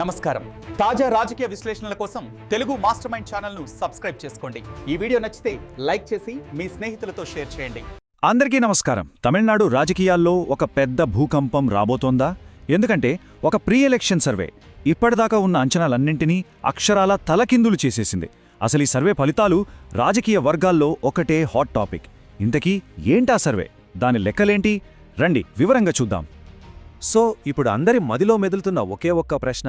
నమస్కారం. తాజా రాజకీయ విశ్లేషణల కోసం తెలుగు మాస్టర్ మైండ్ ఛానల్ను సబ్స్క్రైబ్ చేసుకోండి. ఈ వీడియో నచ్చితే లైక్ చేసి మీ స్నేహితులతో షేర్ చేయండి. అందరికీ నమస్కారం. తమిళనాడు రాజకీయాల్లో ఒక పెద్ద భూకంపం రాబోతోందా? ఎందుకంటే ఒక ప్రీ ఎలక్షన్ సర్వే ఇప్పటిదాకా ఉన్న అంచనాలన్నింటినీ అక్షరాల తలకిందులు చేసేసింది. అసలు ఈ సర్వే ఫలితాలు రాజకీయ వర్గాల్లో ఒకటే హాట్ టాపిక్. ఇంతకీ ఏంటా సర్వే? దాని లెక్కలేంటి? రండి వివరంగా చూద్దాం. సో ఇప్పుడు అందరి మదిలో మెదులుతున్న ఒకే ఒక్క ప్రశ్న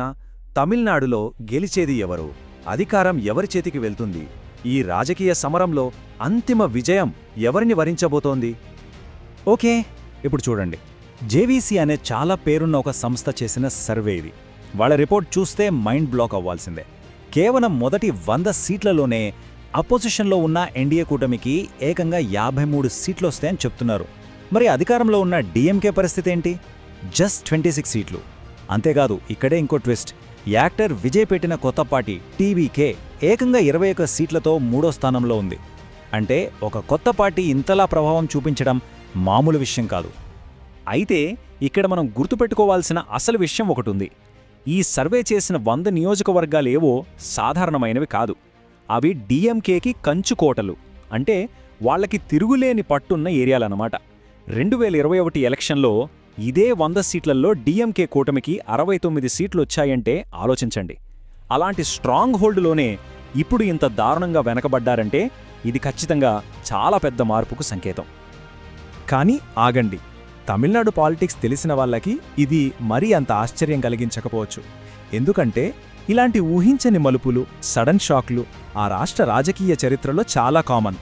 తమిళనాడులో గెలిచేది ఎవరు? అధికారం ఎవరి చేతికి వెళ్తుంది? ఈ రాజకీయ సమరంలో అంతిమ విజయం ఎవరిని వరించబోతోంది? ఓకే ఇప్పుడు చూడండి. జేవీసీ అనే చాలా పేరున్న ఒక సంస్థ చేసిన సర్వే ఇది. వాళ్ళ రిపోర్ట్ చూస్తే మైండ్ బ్లాక్ అవ్వాల్సిందే. కేవలం మొదటి వంద సీట్లలోనే అపోజిషన్లో ఉన్న ఎన్డీఏ కూటమికి ఏకంగా యాభై మూడు సీట్లు వస్తాయని చెప్తున్నారు. మరి అధికారంలో ఉన్న డీఎంకే పరిస్థితి ఏంటి? జస్ట్ ట్వంటీ సిక్స్ సీట్లు. అంతేకాదు ఇక్కడే ఇంకో ట్విస్ట్. యాక్టర్ విజయ్ పెట్టిన కొత్త పార్టీ టీవీకే ఏకంగా ఇరవై ఒక్క సీట్లతో మూడో స్థానంలో ఉంది. అంటే ఒక కొత్త పార్టీ ఇంతలా ప్రభావం చూపించడం మామూలు విషయం కాదు. అయితే ఇక్కడ మనం గుర్తుపెట్టుకోవాల్సిన అసలు విషయం ఒకటి ఉంది ఈ సర్వే చేసిన వంద నియోజకవర్గాలేవో సాధారణమైనవి కాదు. అవి డిఎంకేకి కంచుకోటలు అంటే వాళ్ళకి తిరుగులేని పట్టున్న ఏరియాలన్నమాట. రెండు వేల ఇరవై ఒకటి ఎలక్షన్లో ఇదే వంద సీట్లలో డిఎంకే కూటమికి అరవై తొమ్మిది సీట్లు వచ్చాయంటే ఆలోచించండి. అలాంటి స్ట్రాంగ్ హోల్డ్లోనే ఇప్పుడు ఇంత దారుణంగా వెనకబడ్డారంటే ఇది ఖచ్చితంగా చాలా పెద్ద మార్పుకు సంకేతం. కానీ ఆగండి తమిళనాడు పాలిటిక్స్ తెలిసిన వాళ్ళకి ఇది మరీ అంత ఆశ్చర్యం కలిగించకపోవచ్చు. ఎందుకంటే ఇలాంటి ఊహించని మలుపులు సడన్ షాక్లు ఆ రాష్ట్ర రాజకీయ చరిత్రలో చాలా కామన్.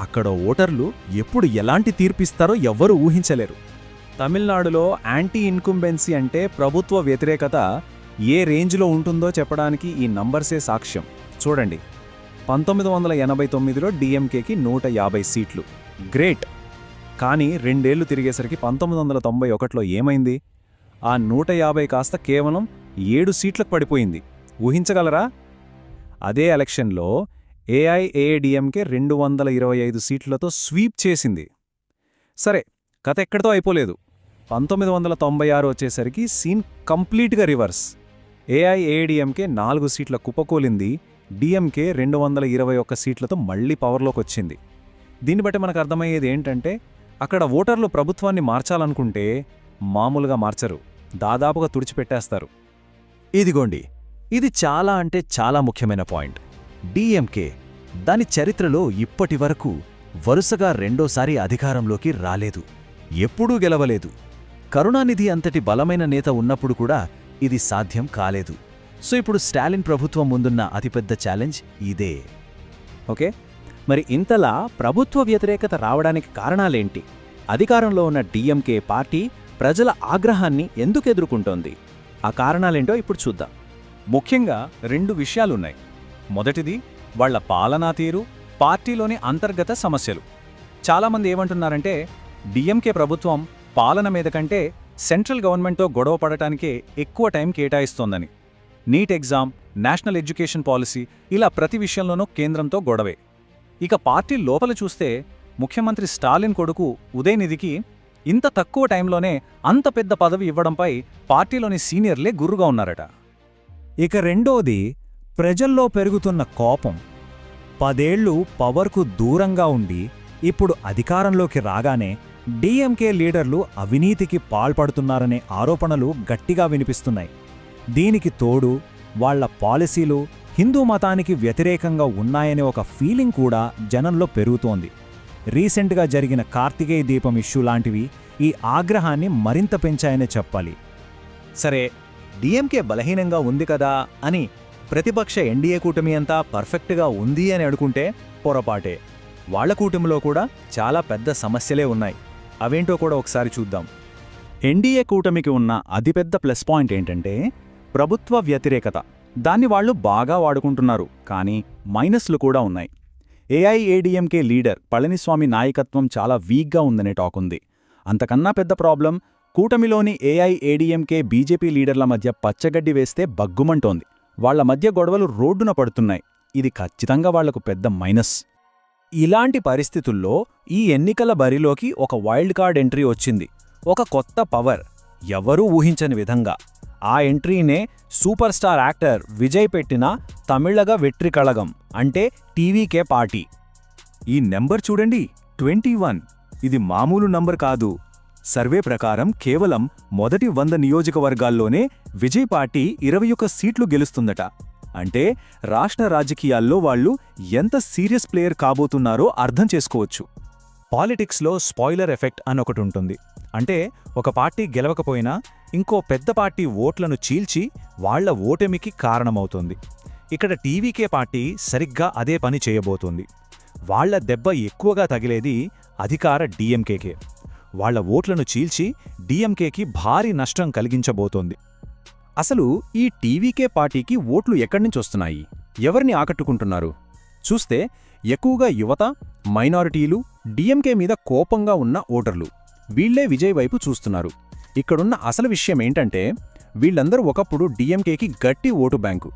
అక్కడ ఓటర్లు ఎప్పుడు ఎలాంటి తీర్పిస్తారో ఎవ్వరూ ఊహించలేరు. తమిళనాడులో యాంటీ ఇన్కుంబెన్సీ అంటే ప్రభుత్వ వ్యతిరేకత ఏ రేంజ్లో ఉంటుందో చెప్పడానికి ఈ నంబర్సే సాక్ష్యం. చూడండి. పంతొమ్మిది వందల ఎనభై తొమ్మిదిలో డిఎంకేకి నూట యాభై సీట్లు. గ్రేట్! కానీ రెండేళ్ళు తిరిగేసరికి పంతొమ్మిది వందల తొంభై ఒకటిలో ఏమైంది? ఆ నూట యాభై కాస్త కేవలం ఏడు సీట్లకు పడిపోయింది. ఊహించగలరా? అదే ఎలక్షన్లో ఏఐఏడిఎంకే రెండు వందల ఇరవై ఐదు సీట్లతో స్వీప్ చేసింది. సరే కథ ఎక్కడితో అయిపోలేదు. పంతొమ్మిది వందల తొంభై ఆరు వచ్చేసరికి సీన్ కంప్లీట్గా రివర్స్. ఏఐఏడిఎంకే నాలుగు సీట్ల కుప్పకూలింది. డిఎంకే రెండు వందల ఇరవై ఒక్క సీట్లతో మళ్ళీ పవర్లోకి వచ్చింది. దీన్ని బట్టి మనకు అర్థమయ్యేది ఏంటంటే అక్కడ ఓటర్లు ప్రభుత్వాన్ని మార్చాలనుకుంటే మామూలుగా మార్చరు. దాదాపుగా తుడిచిపెట్టేస్తారు. ఇదిగోండి ఇది చాలా అంటే చాలా ముఖ్యమైన పాయింట్. డిఎంకే దాని చరిత్రలో ఇప్పటి వరకు వరుసగా రెండోసారి అధికారంలోకి రాలేదు. ఎప్పుడూ గెలవలేదు. కరుణానిధి అంతటి బలమైన నేత ఉన్నప్పుడు కూడా ఇది సాధ్యం కాలేదు. సో ఇప్పుడు స్టాలిన్ ప్రభుత్వం ముందున్న అతిపెద్ద ఛాలెంజ్ ఇదే. ఓకే? మరి ఇంతలా ప్రభుత్వ వ్యతిరేకత రావడానికి కారణాలేంటి? అధికారంలో ఉన్న డిఎంకే పార్టీ ప్రజల ఆగ్రహాన్ని ఎందుకు ఎదుర్కొంటోంది? ఆ కారణాలేంటో ఇప్పుడు చూద్దాం. ముఖ్యంగా రెండు విషయాలున్నాయి. మొదటిది వాళ్ళ పాలనా తీరు పార్టీలోని అంతర్గత సమస్యలు. చాలామంది ఏమంటున్నారంటే డిఎంకే ప్రభుత్వం పాలన మీద కంటే సెంట్రల్ గవర్నమెంట్తో గొడవ పడటానికే ఎక్కువ time కేటాయిస్తోందని. NEET exam national education policy ఇలా ప్రతి విషయంలోనూ కేంద్రంతో గొడవే. ఇక పార్టీ లోపల చూస్తే ముఖ్యమంత్రి స్టాలిన్ కొడుకు ఉదయనిధికి ఇంత తక్కువ టైంలోనే అంత పెద్ద పదవి ఇవ్వడంపై పార్టీలోని సీనియర్లే గుర్రుగా ఉన్నారట. ఇక రెండోది ప్రజల్లో పెరుగుతున్న కోపం. పదేళ్ళు పవర్కు దూరంగా ఉండి ఇప్పుడు అధికారంలోకి రాగానే డిఎంకే లీడర్లు అవినీతికి పాల్పడుతున్నారనే ఆరోపణలు గట్టిగా వినిపిస్తున్నాయి. దీనికి తోడు వాళ్ళ పాలసీలు హిందూ మతానికి వ్యతిరేకంగా ఉన్నాయనే ఒక ఫీలింగ్ కూడా జనంలో పెరుగుతోంది. రీసెంట్గా జరిగిన కార్తికేయ దీపం ఇష్యూ లాంటివి ఈ ఆగ్రహాన్ని మరింత పెంచాయనే చెప్పాలి. సరే డిఎంకే బలహీనంగా ఉంది కదా అని ప్రతిపక్ష ఎన్డీఏ కూటమి అంతా పర్ఫెక్ట్గా ఉంది అని అనుకుంటే పొరపాటే. వాళ్ళ కూటమిలో కూడా చాలా పెద్ద సమస్యలే ఉన్నాయి. అవేంటో కూడా ఒకసారి చూద్దాం. ఎన్డీఏ కూటమికి ఉన్న అతిపెద్ద ప్లస్ పాయింట్ ఏంటంటే ప్రభుత్వ వ్యతిరేకత. దాన్ని వాళ్ళు బాగా వాడుకుంటున్నారు కానీ మైనస్లు కూడా ఉన్నాయి. ఏఐఏడీఎంకే లీడర్ పళనిస్వామి నాయకత్వం చాలా వీక్గా ఉందనే టాక్ ఉంది. అంతకన్నా పెద్ద ప్రాబ్లం కూటమిలోని ఏఐఏడీఎంకే బీజేపీ లీడర్ల మధ్య పచ్చగడ్డి వేస్తే బగ్గుమంటోంది. వాళ్ళ మధ్య గొడవలు రోడ్డున పడుతున్నాయి. ఇది ఖచ్చితంగా వాళ్ళకు పెద్ద మైనస్. ఇలాంటి పరిస్థితుల్లో ఈ ఎన్నికల బరిలోకి ఒక వైల్డ్ కార్డ్ ఎంట్రీ వచ్చింది. ఒక కొత్త పవర్ ఎవరూ ఊహించని విధంగా. ఆ ఎంట్రీనే సూపర్ స్టార్ యాక్టర్ విజయ్ పెట్టిన తమిళగ వెట్రి కళగం అంటే టీవీకే పార్టీ. ఈ నెంబర్ చూడండి ట్వంటీ వన్. ఇది మామూలు నంబర్ కాదు. సర్వే ప్రకారం కేవలం మొదటి వంద నియోజకవర్గాల్లోనే విజయ్ పార్టీ ఇరవై ఒక్క సీట్లు గెలుస్తుందట. అంటే రాష్ట్ర రాజకీయాల్లో వాళ్ళు ఎంత సీరియస్ ప్లేయర్ కాబోతున్నారో అర్థం చేసుకోవచ్చు. పాలిటిక్స్లో స్పాయిలర్ ఎఫెక్ట్ అని ఒకటి ఉంటుంది. అంటే ఒక పార్టీ గెలవకపోయినా ఇంకో పెద్ద పార్టీ ఓట్లను చీల్చి వాళ్ళ ఓటమికి కారణమవుతుంది. ఇక్కడ టీవీకే పార్టీ సరిగ్గా అదే పని చేయబోతోంది. వాళ్ళ దెబ్బ ఎక్కువగా తగిలేది అధికార డీఎంకేకే. వాళ్ళ ఓట్లను చీల్చి డీఎంకేకి భారీ నష్టం కలిగించబోతోంది. అసలు ఈ టీవీకే పార్టీకి ఓట్లు ఎక్కడ్నుంచి వస్తున్నాయి? ఎవరిని ఆకట్టుకుంటున్నారు? చూస్తే ఎక్కువగా యువత మైనారిటీలు డిఎంకే మీద కోపంగా ఉన్న ఓటర్లు. వీళ్ళే విజయ్ వైపు చూస్తున్నారు. ఇక్కడున్న అసలు విషయం ఏంటంటే వీళ్ళందరూ ఒకప్పుడు డిఎంకేకి గట్టి ఓటు బ్యాంకు.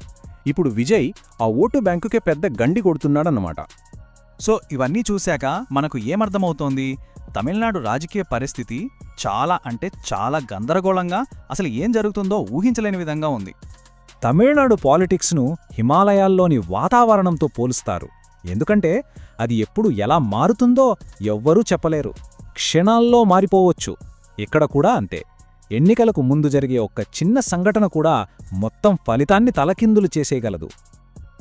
ఇప్పుడు విజయ్ ఆ ఓటు బ్యాంకుకే పెద్ద గండి కొడుతున్నాడన్నమాట. సో ఇవన్నీ చూశాక మనకు ఏమర్థమవుతోంది? తమిళనాడు రాజకీయ పరిస్థితి చాలా అంటే చాలా గందరగోళంగా అసలు ఏం జరుగుతుందో ఊహించలేని విధంగా ఉంది. తమిళనాడు పాలిటిక్స్ను హిమాలయాల్లోని వాతావరణంతో పోలుస్తారు. ఎందుకంటే అది ఎప్పుడు ఎలా మారుతుందో ఎవ్వరూ చెప్పలేరు. క్షణాల్లో మారిపోవచ్చు. ఇక్కడ కూడా అంతే. ఎన్నికలకు ముందు జరిగే ఒక్క చిన్న సంఘటన కూడా మొత్తం ఫలితాన్ని తలకిందులు చేసేయగలదు.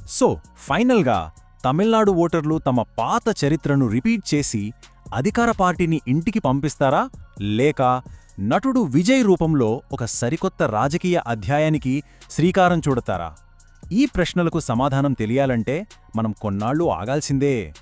సో ఫైనల్గా తమిళనాడు ఓటర్లు తమ పాత చరిత్రను రిపీట్ చేసి అధికార పార్టీని ఇంటికి పంపిస్తారా? లేక నటుడు విజయ్ రూపంలో ఒక సరికొత్త రాజకీయ అధ్యాయానికి శ్రీకారం చూడతారా? ఈ ప్రశ్నలకు సమాధానం తెలియాలంటే మనం కొన్నాళ్ళు ఆగాల్సిందే.